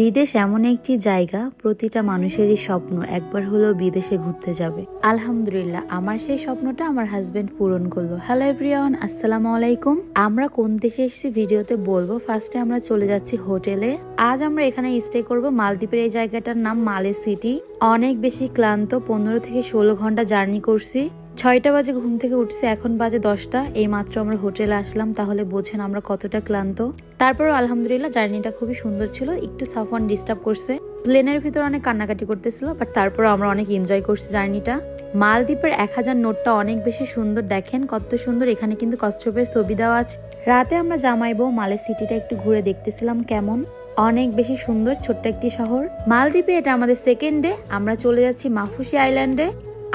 বিদেশ এমন একটি জায়গা, প্রতিটা মানুষেরই স্বপ্ন একবার হলেও বিদেশে ঘুরতে যাবে। আলহামদুলিল্লাহ, আমার সেই স্বপ্নটা আমার হাজবেন্ড পূরণ করল। হ্যালো এভরিওয়ান আসসালামু আলাইকুম। আমরা কোন দেশে এসেছি ভিডিওতে বলব। ফার্স্টে আমরা চলে যাচ্ছি হোটেলে। আজ আমরা এখানে স্টে করব মালদ্বীপের এই জায়গাটার নাম মালে সিটি। অনেক বেশি ক্লান্ত, পনেরো থেকে ষোলো ঘণ্টা জার্নি করছি। ছয়টা বাজে ঘুম থেকে উঠছে, এখন বাজে দশটা। এই মাত্র আমরা হোটেলে আসলাম, তাহলে বোঝেন আমরা কতটা ক্লান্ত। তারপর আলহামদুলিল্লাহ জার্নিটা খুবই সুন্দর ছিল, একটু সাফওয়ান ডিস্টার্ব করছে। প্লেনের ভিতর অনেক কান্নাকাটি করতেছিল বাট তারপর আমরা অনেক এনজয় করছি জার্নিটা। মালদ্বীপের এক হাজার নোটটা অনেক বেশি সুন্দর, দেখেন কত সুন্দর, এখানে কিন্তু কচ্ছপের ছবি দেওয়া আছে। রাতে আমরা জামাইবো মালে সিটিটা একটু ঘুরে দেখতেছিলাম কেমন। অনেক বেশি সুন্দর, ছোট্ট একটি শহর। মালদ্বীপে এটা আমাদের সেকেন্ড ডে আমরা চলে যাচ্ছি মাফুসি আইল্যান্ডে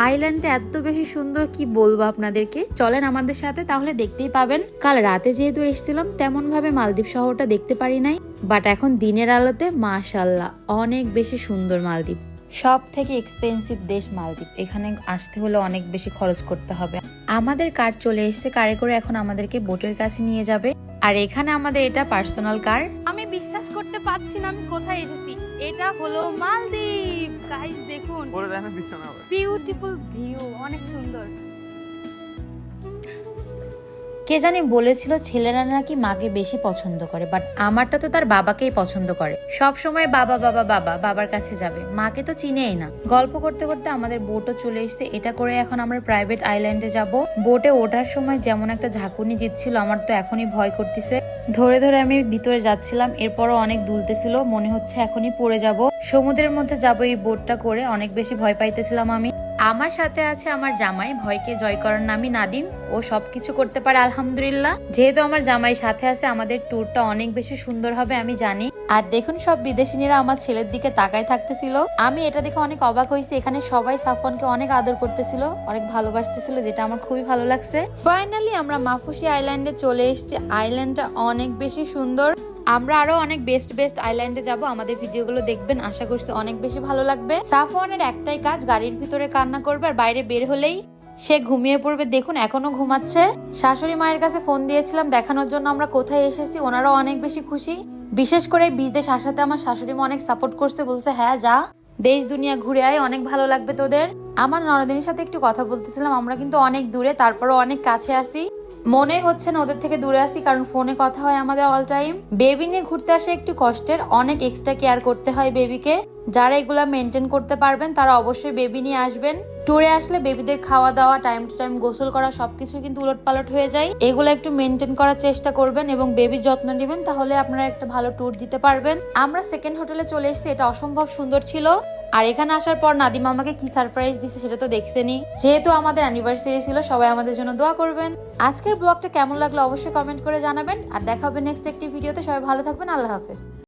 আইল্যান্ডটা এত বেশি সুন্দর, কি বলব আপনাদেরকে? চলেন আমাদের সাথে, তাহলে দেখতেই পাবেন। কাল রাতে যেহেতু এসেছিলাম তেমন ভাবে মালদ্বীপ শহরটা দেখতে পারি নাই। বাট এখন দিনের আলোতে মাশাল্লাহ অনেক বেশি সুন্দর মালদ্বীপ। সব থেকে এক্সপেন্সিভ দেশ মালদ্বীপ। এখানে আসতে হলে অনেক বেশি খরচ করতে হবে। আমাদের কার চলে এসেছে, কারে করে এখন আমাদেরকে বোটের কাছে নিয়ে যাবে? আর এখানে আমাদের এটা পার্সোনাল কার আমি বিশ্বাস করতে পারছি না আমি কোথায় এসেছি। এটা হলো মালদ্বীপ। গাইস দেখুন। বিউটিফুল ভিউ অনেক সুন্দর। কে জানি বলেছিল ছেলেরা নাকি মাকে বেশি পছন্দ করে বাট আমারটা তো তার বাবাকেই পছন্দ করে। সব সময় বাবা বাবা বাবা, বাবার কাছে যাবে। মাকে তো চিনেই না। গল্প করতে করতে আমাদের বোটও চলে এসেছে। এটা করে এখন আমরা প্রাইভেট আইল্যান্ডে যাব। বোটে ওঠার সময় যেমন একটা ঝাঁকুনি দিচ্ছিল, আমার তো এখনই ভয় করতেছে। ধরে ধরে আমি ভিতরে যাচ্ছিলাম। এরপরও অনেক দুলতেছিল। মনে হচ্ছে এখনই পড়ে যাব। সমুদ্রের মধ্যে যাব এই বোটটা করে। অনেক বেশি ভয় পাইতেছিলাম আমি। আমার সাথে আছে আমার জামাই, ভয়কে জয় করার নামই নাদিম। ও সবকিছু করতে পারে, আলহামদুলিল্লাহ। যেহেতু আমার জামাই সাথে আছে, আমাদের ট্যুরটা অনেক বেশি সুন্দর হবে, আমি জানি। আর দেখুন সব বিদেশিনীরা আমার ছেলের দিকে তাকায় থাকতেছিল। আমি এটা দেখে অনেক অবাক হয়েছি, এখানে সবাই সাফওয়ানকে অনেক আদর করতেছিল, অনেক ভালোবাসতেছিল, যেটা আমার খুবই ভালো লাগছে। ফাইনালি আমরা মাফুসি আইল্যান্ডে চলে এসেছি। আইল্যান্ডটা অনেক বেশি সুন্দর। আমরা আরও অনেক বেস্ট বেস্ট আইল্যান্ডে যাব। আমাদের ভিডিওগুলো দেখবেন। আশা করছি অনেক বেশি ভালো লাগবে। সাফওয়ানের একটাই কাজ, গাড়ির ভিতরে কান্না করবে আর বাইরে বের হলেই সে ঘুমিয়ে পড়বে। দেখুন, এখনও ঘুমাচ্ছে। শাশুড়ি মায়ের কাছে ফোন দিয়েছিলাম, দেখানোর জন্য আমরা কোথায় এসেছি, ওনারাও অনেক বেশি খুশি। বিশেষ করে বিদেশ আসাতে আমার শাশুড়ি মা অনেক সাপোর্ট করছে, বলছে হ্যাঁ যা। দেশ, দুনিয়া ঘুরে আয়, অনেক ভালো লাগবে তোদের। আমার ননদিনীর সাথে একটু কথা বলতেছিলাম, আমরা কিন্তু অনেক দূরে, তারপরও অনেক কাছে আসি মনে হচ্ছে না ওদের থেকে দূরে আসি কারণ ফোনে কথা হয় আমাদের অল টাইম বেবি নিয়ে ঘুরতে আসা একটু কষ্টের, অনেক এক্সট্রা কেয়ার করতে হয় বেবিকে যারা এগুলা মেনটেন করতে পারবেন, তারা অবশ্যই বেবি নিয়ে আসবেন। ট্যুরে আসলে বেবিদের খাওয়া দাওয়া টাইম টু টাইম গোসল করা সবকিছু কিন্তু উলট পালট হয়ে যায়। এগুলো একটু মেনটেন করার চেষ্টা করবেন এবং বেবির যত্ন নেবেন, তাহলে আপনারা একটা ভালো ট্যুর দিতে পারবেন। আমরা সেকেন্ড হোটেলে চলে এসেছি, এটা অসম্ভব সুন্দর ছিল। আর এখানে আসার পর নাদিম আমাকে কি সারপ্রাইজ দিছে সেটা তো দেখছেনি যেহেতু আমাদের অ্যানিভার্সারি ছিল, সবাই আমাদের জন্য দোয়া করবেন। আজকের ব্লগটা কেমন লাগল অবশ্যই কমেন্ট করে জানাবেন। আর দেখা হবে নেক্সট একটি ভিডিওতে সবাই ভালো থাকবেন, আল্লাহ হাফেজ।